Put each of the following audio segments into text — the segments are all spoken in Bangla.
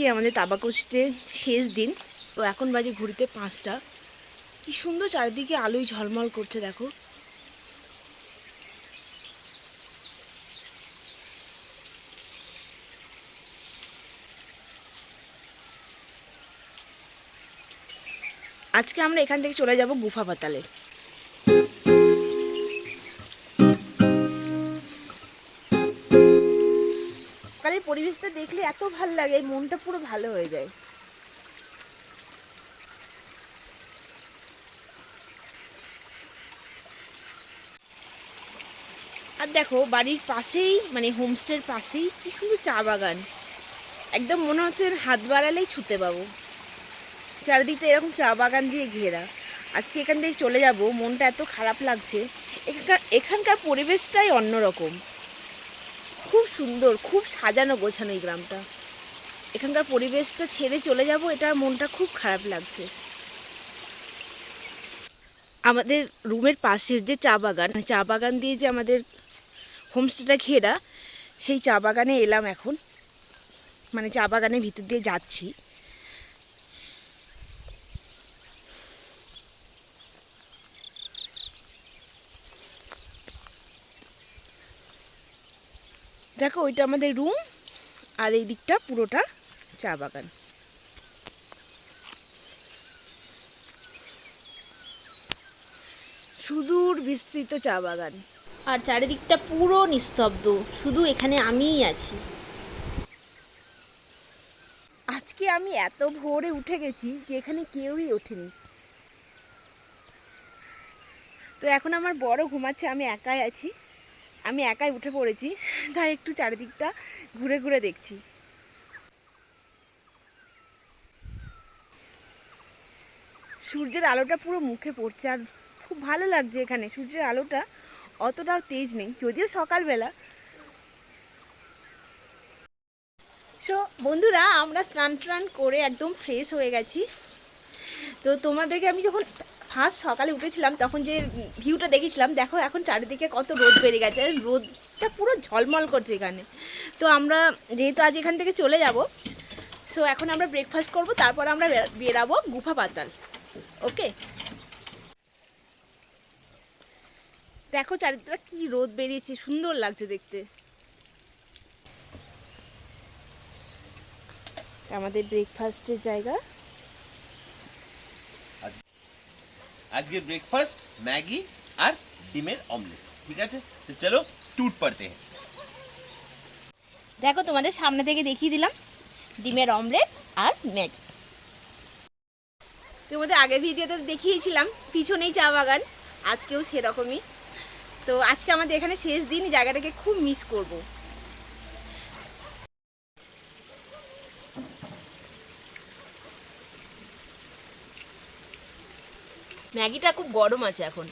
আজকে আমাদের তাবাকশিতে শেষ দিন। তো এখন বাজে ঘুরিতে পাঁচটা। কি সুন্দর চারিদিকে আলোয় ঝলমল করছে, দেখো। আজকে আমরা এখান থেকে চলে যাব গুফা পাতালে। পরিবেশটা দেখলে এত ভালো লাগে মনটা পুরো ভালো হয়ে যায়। আর দেখো, বাড়ির পাশেই মানে হোমস্টের পাশেই কি সুন্দর চা বাগান। একদম মনে হচ্ছে হাত বাড়ালেই ছুতে পাবো। চারিদিকটা এরকম চা বাগান দিয়ে ঘেরা। আজকে এখান থেকে চলে যাব, মনটা এত খারাপ লাগছে। এখানকার এখানকার পরিবেশটাই অন্যরকম। খুব সুন্দর, খুব সাজানো গোছানো এই গ্রামটা। এখানকার পরিবেশটা ছেড়ে চলে যাব, এটা মনটা খুব খারাপ লাগছে। আমাদের রুমের পাশের যে চা বাগান চা বাগান দিয়ে যে আমাদের হোমস্টেটা ঘেরা, সেই চা বাগানে এলাম এখন। মানে চা বাগানের ভিতর দিয়ে যাচ্ছি। দেখো ওইটা আমাদের রুম আর এই দিকটা পুরোটা চা বাগান। সুদূর বিস্তৃত চা বাগান। আর চারিদিকটা পুরো নিস্তব্ধ শুধু এখানে আমিই আছি। আজকে আমি এত ভোরে উঠে গেছি যে এখানে কেউই ওঠেনি। তো এখন আমার বড় ঘুমাচ্ছে আমি একাই আছি। আমি একাই উঠে পড়েছি, তাই একটু চারিদিকটা ঘুরে ঘুরে দেখছি। সূর্যের আলোটা পুরো মুখে পড়ছে, আর খুব ভালো লাগছে এখানে। সূর্যের আলোটা অতটাও তেজ নেই, যদিও সকালবেলা। সো বন্ধুরা, আমরা স্নান টান করে একদম ফ্রেশ হয়ে গেছি। তো তোমাদেরকে আমি যখন ফার্স্ট সকালে উঠেছিলাম, তখন যে ভিউটা দেখেছিলাম, দেখো এখন চারিদিকে কত রোদ বেড়ে গেছে, রোদটা পুরো ঝলমল করছে এখানে। তো আমরা যেহেতু আজ এখান থেকে চলে যাব সো এখন আমরা ব্রেকফাস্ট করব, তারপর আমরা বেরাবো গুফা পাতাল ওকে দেখো চারিদিকটা কি রোদ বেরিয়েছে, সুন্দর লাগছে দেখতে। আমাদের ব্রেকফাস্টের জায়গা। আজকে ব্রেকফাস্ট ম্যাগি আর ডিমের অমলেট ঠিক আছে? তো চলো টুট পড়তে हैं দেখো, তোমাদের সামনে থেকে দেখিয়ে দিলাম, ডিমের অমলেট আর ম্যাগি। তোমাদের আগের ভিডিওতে দেখিয়েছিলাম, পিছনেই চা বাগান, আজকেও সেরকমই। তো আজকে আমাদের এখানে শেষ দিন, জায়গাটাকে খুব মিস করব। ম্যাগিটা খুব গরম আছে এখন।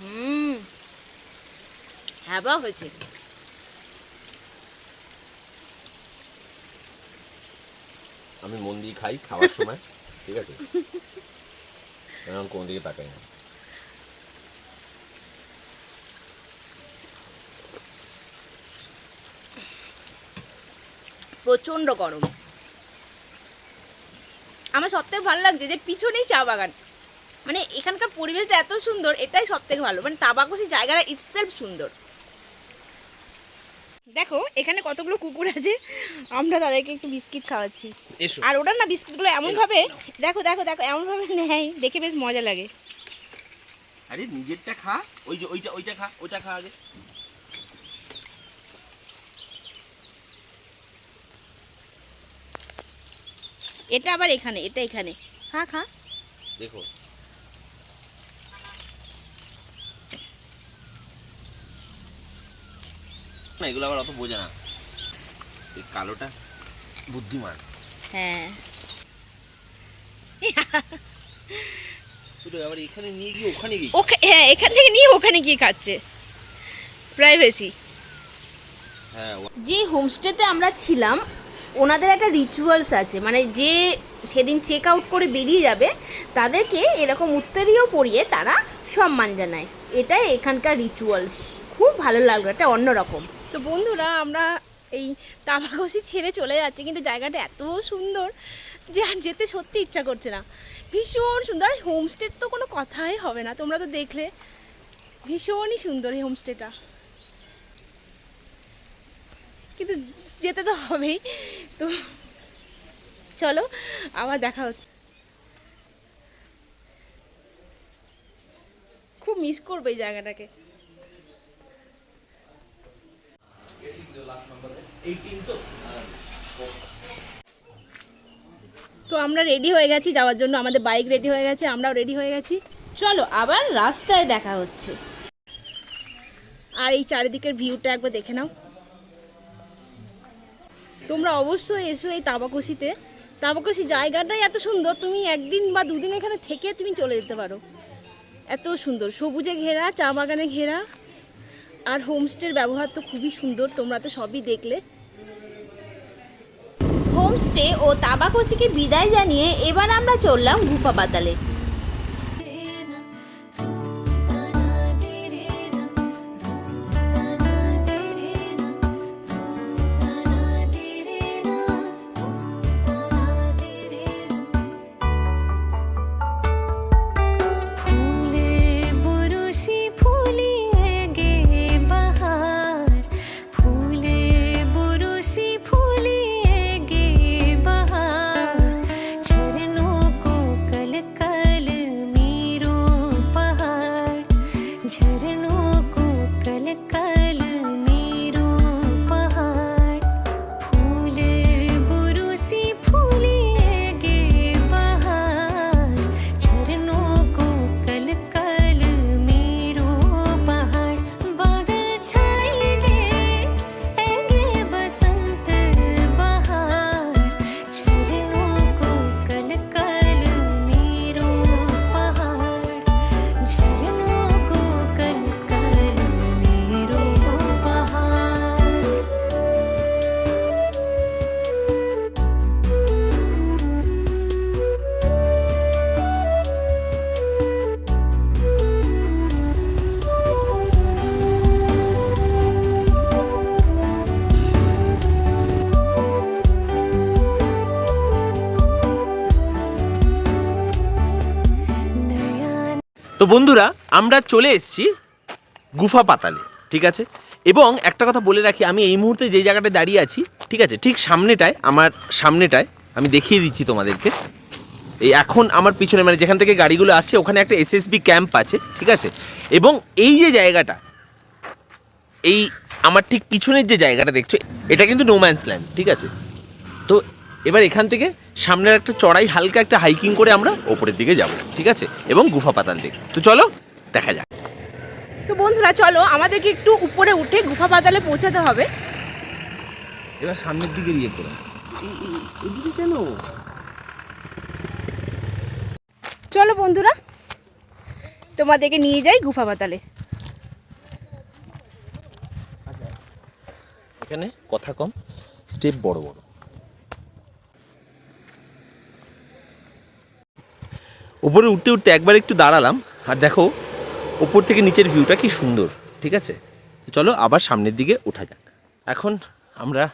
হুম, হ্যাবা হয়েছে। আমি মন দিয়ে খাই খাওয়ার সময়, ঠিক আছে? কোন দিকে তাকাই না। প্রচণ্ড গরম। আমার সবথেকে ভালো লাগছে যে পিছনেই চা বাগান। মানে এখানকার পরিবেশটা এত সুন্দর এটাই সব থেকে ভালো। মানে তাবাকুসি জায়গাটা ইটসেলফ সুন্দর। দেখো এখানে কতগুলো কুকুর আছে আমরা তাদেরকে একটু বিস্কিট খাওয়াচ্ছি। আর ওটা না বিস্কিটগুলো এমনভাবে দেখো দেখো দেখো এমনভাবে নেয় দেখে বেশ মজা লাগে। আরে নিজেরটা খা ওই যে ওইটা ওইটা খা ওইটা খা আগে। এটা আবার এখানে এটা এখানে। খা খা। দেখো। না এগুলো আবার অত বোঝে না। এই কালোটা বুদ্ধিমান। হ্যাঁ। তুই আবার এখানে নিয়ে গিয়ে ওখানে গিয়ে ওকে হ্যাঁ এখান থেকে নিয়ে ওখানে গিয়ে খাচ্ছে। প্রাইভেসি হ্যাঁ যে হোমস্টেতে আমরা ছিলাম ওনাদের একটা রিচুয়ালস আছে মানে যে সেদিন চেক আউট করে বেরিয়ে যাবে, তাদেরকে এরকম উত্তরীয় পরিয়ে তারা সম্মান জানায়। এটাই এখানকার রিচুয়ালস খুব ভালো লাগল, এটা অন্যরকম। তো বন্ধুরা, আমরা এই তাবাকসি ছেড়ে চলে যাচ্ছি, কিন্তু জায়গাটা এত সুন্দর যে আর যেতে সত্যি ইচ্ছা করছে না। ভীষণ সুন্দর, আর হোমস্টের তো কোনো কথাই হবে না, তোমরা তো দেখলে। ভীষণই সুন্দর এই হোমস্টেটা কিন্তু যেতে তো হবেই। তো চলো, আবার দেখা হচ্ছে। খুব মিস করবে এই জায়গাটাকে। তো আমরা রেডি হয়ে গেছি, যাওয়ার জন্য আমাদের বাইক রেডি হয়ে গেছে, আমরাও রেডি হয়ে গেছি। চলো, আবার রাস্তায় দেখা হচ্ছে। আর এই চারিদিকের ভিউটা একবার দেখে নাও। তোমরা অবশ্যই এসো এই তাবাকসিতে। তাবাকসি জায়গাটাই এত সুন্দর, তুমি একদিন বা দুদিন এখানে থেকে তুমি চলে যেতে পারো। এত সুন্দর, সবুজে ঘেরা, চা বাগানে ঘেরা। আর হোমস্টের ব্যবহার তো খুবই সুন্দর, তোমরা তো সবই দেখলে। হোমস্টে ও তাবাকসিকে বিদায় জানিয়ে এবার আমরা চললাম গুফা পাতালে। তো বন্ধুরা, আমরা চলে এসেছি গুফা পাতালে, ঠিক আছে? এবং একটা কথা বলে রাখি, আমি এই মুহূর্তে যে জায়গাটায় দাঁড়িয়ে আছি, ঠিক আছে, ঠিক সামনেটায়, আমার সামনেটায়, আমি দেখিয়ে দিচ্ছি তোমাদেরকে। এই এখন আমার পিছনে মানে যেখান থেকে গাড়িগুলো আসছে, ওখানে একটা এসএসবি ক্যাম্প আছে, ঠিক আছে? এবং এই যে জায়গাটা, এই আমার ঠিক পিছনের যে জায়গাটা দেখছ, এটা কিন্তু নোম্যান্স ল্যান্ড ঠিক আছে? তো এবার এখান থেকে সামনের একটা চড়াই হালকা একটা হাইকিং করে আমরা ওপরের দিকে যাব ঠিক আছে? এবং গুফা পাতাল দিকে তো চলো দেখা যাক। তো বন্ধুরা চলো আমাদেরকে একটু উপরে উঠে গুফা পাতালে পৌঁছাতে হবে। এবার সামনের দিকে ইয়ে করো এদিকে কেন? চলো বন্ধুরা তোমাদেরকে নিয়ে যাই গুফা পাতালে। এখানে কথা কম স্টেপ বড় বড়। উপরে উঠতে উঠতে একবার একটু দাঁড়ালাম, আর দেখো ওপর থেকে নিচের ভিউটা কি সুন্দর, ঠিক আছে? চলো আবার সামনের দিকে ওঠা যাক। এখন আমরা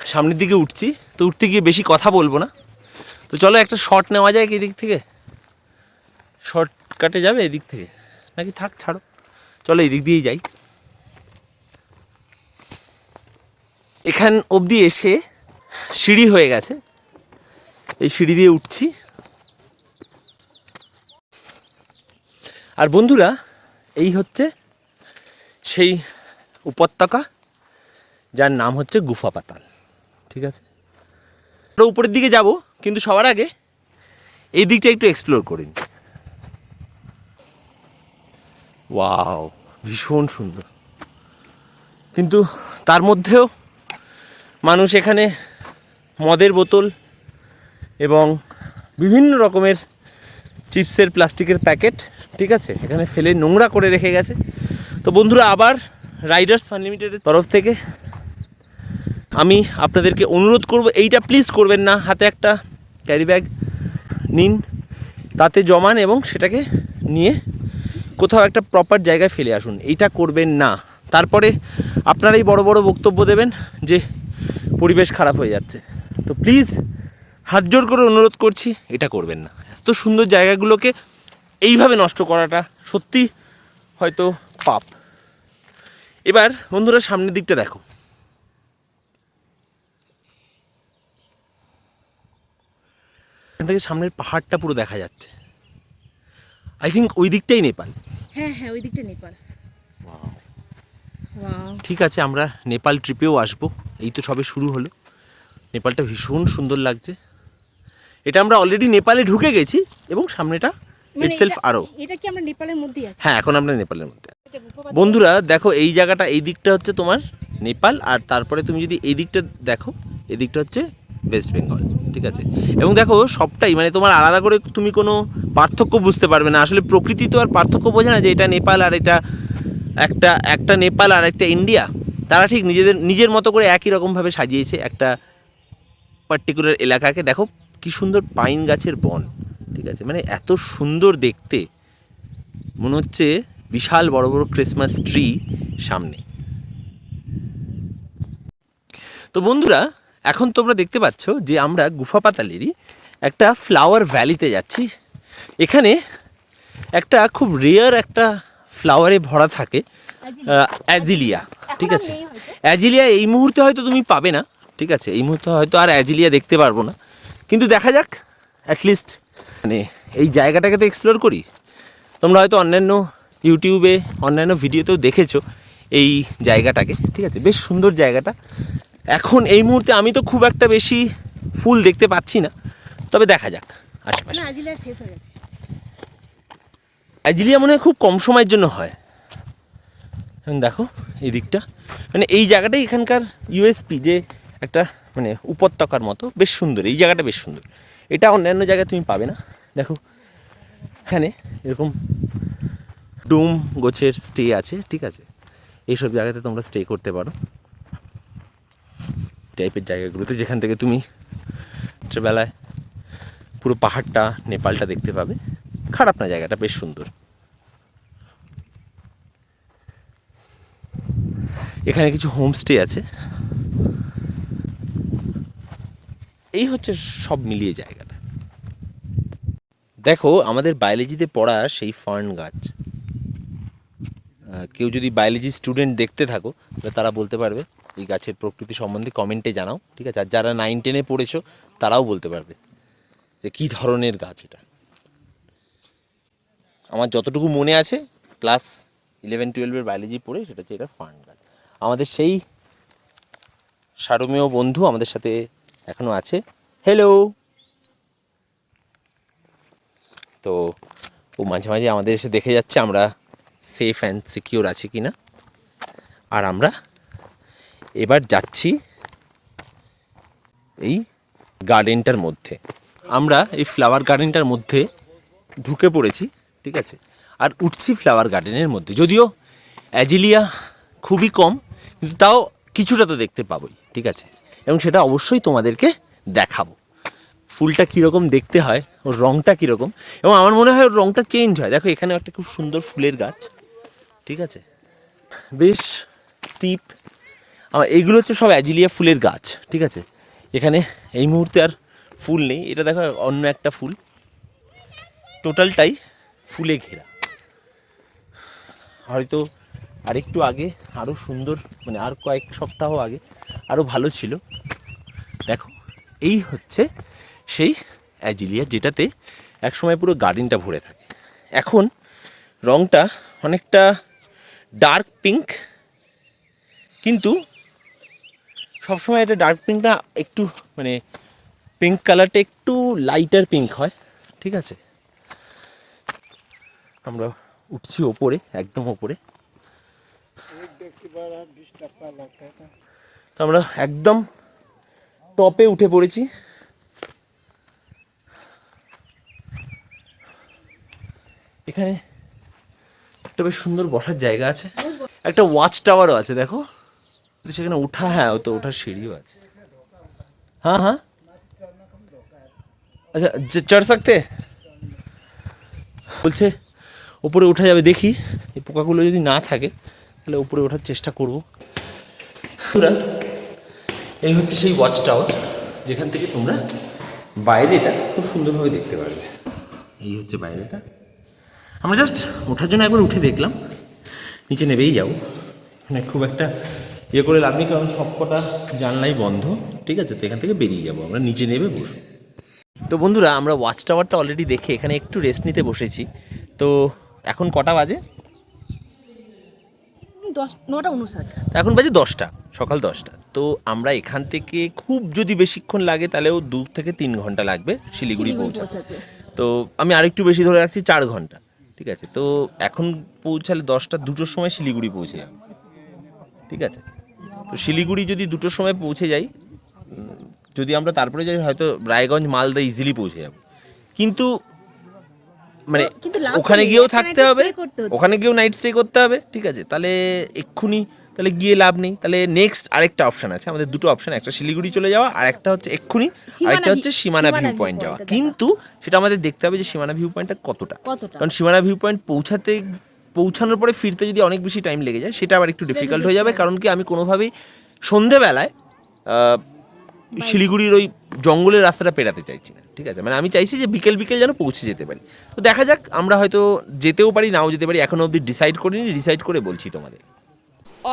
সামনের দিকে উঠছি, তো উঠতে গিয়ে বেশি কথা বলব না। তো চলো একটা শর্ট নেওয়া যায় এদিক থেকে। শর্টকাটে যাবে এদিক থেকে? নাকি থাক, ছাড়ো। চলো এদিক দিয়েই যাই। এখান অবধি এসে সিঁড়ি হয়ে গেছে। এই সিঁড়ি দিয়ে উঠছি। আর বন্ধুরা, এই হচ্ছে সেই উপত্যকা, যার নাম হচ্ছে গুফা পাতাল, ঠিক আছে? আমরা উপরের দিকে যাব, কিন্তু সবার আগে এই দিকটা একটু এক্সপ্লোর করিনি ওয়াও ভীষণ সুন্দর। কিন্তু তার মধ্যেও মানুষ এখানে মদের বোতল এবং বিভিন্ন রকমের চিপসের প্লাস্টিকের প্যাকেট, ঠিক আছে? এখানে ফেলে নোংরা করে রেখে গেছে। তো বন্ধুরা, আবার রাইডার্স আনলিমিটেডের তরফ থেকে আমি আপনাদেরকে অনুরোধ করব, এইটা প্লিজ করবেন না। হাতে একটা ক্যারি ব্যাগ নিন, তাতে জমান এবং সেটাকে নিয়ে কোথাও একটা প্রপার জায়গায় ফেলে আসুন। এইটা করবেন না। তারপরে আপনারাই বড় বড় বক্তব্য দেবেন যে পরিবেশ খারাপ হয়ে যাচ্ছে। তো প্লিজ হাত জোর করে অনুরোধ করছি, এটা করবেন না। এত সুন্দর জায়গাগুলোকে এইভাবে নষ্ট করাটা সত্যি হয়তো পাপ। এবার বন্ধুরা সামনের দিকটা দেখো। এখান থেকে সামনের পাহাড়টা পুরো দেখা যাচ্ছে। আই থিঙ্ক ওই দিকটাই নেপাল। হ্যাঁ হ্যাঁ ওই দিকটা নেপাল। ঠিক আছে আমরা নেপাল ট্রিপেও আসব। এই তো সবে শুরু হলো। নেপালটা ভীষণ সুন্দর লাগছে। এটা আমরা অলরেডি নেপালে ঢুকে গেছি এবং সামনেটা মানে ইটসেলফ এটা- আরও এটা কি আমরা নেপালের মধ্যে আছি? হ্যাঁ এখন আমরা নেপালের মধ্যে। বন্ধুরা দেখো এই জায়গাটা এই দিকটা হচ্ছে তোমার নেপাল আর তারপরে তুমি যদি এই দিকটা দেখো এই দিকটা হচ্ছে ওয়েস্ট বেঙ্গল ঠিক আছে? এবং দেখো সবটাই মানে তোমার আলাদা করে তুমি কোনো পার্থক্য বুঝতে পারবে না। আসলে প্রকৃতি তো আর পার্থক্য বোঝে না যে এটা নেপাল আর এটা একটা একটা নেপাল আর একটা ইন্ডিয়া। তারা ঠিক নিজেদের নিজের মতো করে একই রকমভাবে সাজিয়েছে একটা পার্টিকুলার এলাকাকে। দেখো কি সুন্দর পাইন গাছের বন ঠিক আছে? মানে এত সুন্দর দেখতে। মনে হচ্ছে বিশাল বড় বড় ক্রিসমাস ট্রি সামনে। তো বন্ধুরা এখন তোমরা দেখতে পাচ্ছ যে আমরা গুফা পাতালেরই একটা ফ্লাওয়ার ভ্যালিতে যাচ্ছি। এখানে একটা খুব রেয়ার একটা ফ্লাওয়ারে ভরা থাকে অ্যাজিলিয়া ঠিক আছে? অ্যাজিলিয়া এই মুহূর্তে হয়তো তুমি পাবে না ঠিক আছে? এই মুহূর্তে হয়তো আর অ্যাজিলিয়া দেখতে পারব না। কিন্তু দেখা যাক অ্যাটলিস্ট মানে এই জায়গাটাকে তো এক্সপ্লোর করি। তোমরা হয়তো অন্যান্য ইউটিউবে অন্যান্য ভিডিওতেও দেখেছ এই জায়গাটাকে ঠিক আছে? বেশ সুন্দর জায়গাটা। এখন এই মুহূর্তে আমি তো খুব একটা বেশি ফুল দেখতে পাচ্ছি না তবে দেখা যাক আশেপাশে। হয়ে অ্যাজিলিয়া মনে হয় খুব কম সময়ের জন্য হয়। দেখো এই দিকটা মানে এই জায়গাটাই এখানকার ইউএসপি যে একটা মানে উপত্যকার মতো, বেশ সুন্দর, এই জায়গাটা বেশ সুন্দর। এটা অন্যান্য জায়গায় তুমি পাবে না। দেখো, এখানে এরকম ডোম গোছের স্টে আছে, ঠিক আছে? এইসব জায়গাতে তোমরা স্টে করতে পারো। টাইপের জায়গাগুলোতে, যেখান থেকে তুমি রাত্রেবেলায় পুরো পাহাড়টা, নেপালটা দেখতে পাবে। খারাপ না, জায়গাটা বেশ সুন্দর। এখানে কিছু হোমস্টে আছে। এই হচ্ছে সব মিলিয়ে জায়গাটা। দেখো, আমাদের বায়োলজিতে পড়া সেই ফার্ন গাছ। কেউ যদি বায়োলজি স্টুডেন্ট দেখতে থাকো, তাহলে তারা বলতে পারবে, এই গাছের প্রকৃতি সম্বন্ধে কমেন্টে জানাও, ঠিক আছে? আর যারা নাইন টেনে পড়েছো, তারাও বলতে পারবে যে কী ধরনের গাছ এটা। আমার যতটুকু মনে আছে ক্লাস ইলেভেন টুয়েলভের বায়োলজি পড়ে সেটা হচ্ছে এটা ফার্ন গাছ। আমাদের সেই সারমেয় বন্ধু আমাদের সাথে এখনও আছে। হ্যালো তো ও মাঝে মাঝে আমাদের এসে দেখে যাচ্ছে আমরা সেফ অ্যান্ড সিকিওর আছি কি না আর আমরা এবার যাচ্ছি এই গার্ডেনটার মধ্যে। আমরা এই ফ্লাওয়ার গার্ডেনটার মধ্যে ঢুকে পড়েছি, ঠিক আছে? আর উঠছি ফ্লাওয়ার গার্ডেনের মধ্যে। যদিও অ্যাজিলিয়া খুবই কম, কিন্তু তাও কিছুটা তো দেখতে পাবোই, ঠিক আছে? এবং সেটা অবশ্যই তোমাদেরকে দেখাবো। ফুলটা কীরকম দেখতে হয়, ওর রঙটা কীরকম, এবং আমার মনে হয় ওর রঙটা চেঞ্জ হয়। দেখো এখানে একটা খুব সুন্দর ফুলের গাছ, ঠিক আছে? বেশ স্টিপ আমার এইগুলো হচ্ছে সব অ্যাজিলিয়া ফুলের গাছ, ঠিক আছে? এখানে এই মুহূর্তে আর ফুল নেই। এটা দেখো, অন্য একটা ফুল। টোটালটাই ফুলে ঘেরা। হয়তো আরেকটু আগে আরও সুন্দর মানে আর কয়েক সপ্তাহ আগে আরও ভালো ছিল। দেখো, এই হচ্ছে সেই অ্যাজিলিয়া যেটাতে একসময় পুরো গার্ডেনটা ভরে থাকে। এখন রঙটা অনেকটা ডার্ক পিঙ্ক, কিন্তু সবসময় এটা ডার্ক পিঙ্কটা একটু মানে পিঙ্ক কালারটা একটু লাইটার পিঙ্ক হয়, ঠিক আছে? আমরা উঠছি ওপরে, একদম ওপরে। তো আমরা একদম টপে উঠে পড়েছি। এখানে একটা বেশ সুন্দর বসার জায়গা আছে। একটা ওয়াচ টাওয়ারও আছে, দেখো। সেখানে ওঠা হ্যাঁ তো ওঠার সিঁড়িও আছে। হ্যাঁ হ্যাঁ। আচ্ছা চড় সাকতে? বলছে, ওপরে উঠা যাবে, দেখি। এই পোকাগুলো যদি না থাকে, তাহলে উপরে ওঠার চেষ্টা করব। এই হচ্ছে সেই ওয়াচ টাওয়ার যেখান থেকে তোমরা বাইরেটা খুব সুন্দরভাবে দেখতে পারবে। এই হচ্ছে বাইরেটা। আমরা জাস্ট ওঠার জন্য একবার উঠে দেখলাম নিচে নেবেই যাব। মানে খুব একটা ইয়ে করে লাভ নেই কারণ সবকটা জানলাই বন্ধ ঠিক আছে? তো এখান থেকে বেরিয়ে যাব আমরা নিচে নেবে বসবো। তো বন্ধুরা আমরা ওয়াচ টাওয়ারটা অলরেডি দেখে এখানে একটু রেস্ট নিতে বসেছি। তো এখন কটা বাজে? দশ নটা উনষাট। তো এখন বাজে দশটা সকাল দশটা। তো আমরা এখান থেকে খুব যদি বেশিক্ষণ লাগে তাহলেও দু থেকে তিন ঘণ্টা লাগবে শিলিগুড়ি পৌঁছাতে। তো আমি আরেকটু বেশি ধরে রাখছি চার ঘণ্টা ঠিক আছে? তো এখন পৌঁছালে দশটা দুটোর সময় শিলিগুড়ি পৌঁছে যাবে ঠিক আছে? তো শিলিগুড়ি যদি দুটোর সময় পৌঁছে যাই যদি আমরা তারপরে যাই হয়তো রায়গঞ্জ মালদা ইজিলি পৌঁছে যাব। কিন্তু মানে ওখানে গিয়েও থাকতে হবে। ওখানে গিয়েও নাইট স্টে করতে হবে ঠিক আছে? তাহলে এক্ষুনি তাহলে গিয়ে লাভ নেই। তাহলে নেক্সট আরেকটা অপশন আছে। আমাদের দুটো অপশন একটা শিলিগুড়ি চলে যাওয়া আর একটা হচ্ছে এক্ষুনি আরেকটা হচ্ছে সীমানা ভিউ পয়েন্ট যাওয়া। কিন্তু সেটা আমাদের দেখতে হবে যে সীমানা ভিউ পয়েন্টটা কতটা? কারণ সীমানা ভিউ পয়েন্ট পৌঁছাতে পৌঁছানোর পরে ফিরতে যদি অনেক বেশি টাইম লেগে যায় সেটা আবার একটু ডিফিকাল্ট হয়ে যাবে। কারণ কি আমি কোনোভাবেই সন্ধেবেলায় শিলিগুড়ির ওই জঙ্গলের রাস্তাটা পেরাতে চাইছি না। ঠিক আছে? মানে আমি চাইছি যে বিকেল বিকেল যেন পৌঁছে যেতে পারি। তো দেখা যাক আমরা হয়তো যেতেও পারি নাও যেতে পারি। এখনও অবধি ডিসাইড করিনি ডিসাইড করে বলছি তোমাদের।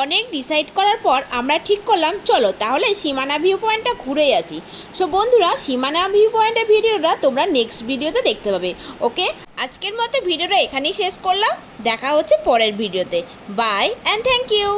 অনেক ডিসাইড করার পর আমরা ঠিক করলাম, চলো তাহলে সীমানা ভিউ পয়েন্টটা ঘুরে আসি। সো বন্ধুরা, সীমানা ভিউ পয়েন্টের ভিডিওটা তোমরা নেক্সট ভিডিওতে দেখতে পাবে ওকে আজকের মতো ভিডিওটা এখানেই শেষ করলাম, দেখা হচ্ছে পরের ভিডিওতে বাই অ্যান্ড থ্যাংক ইউ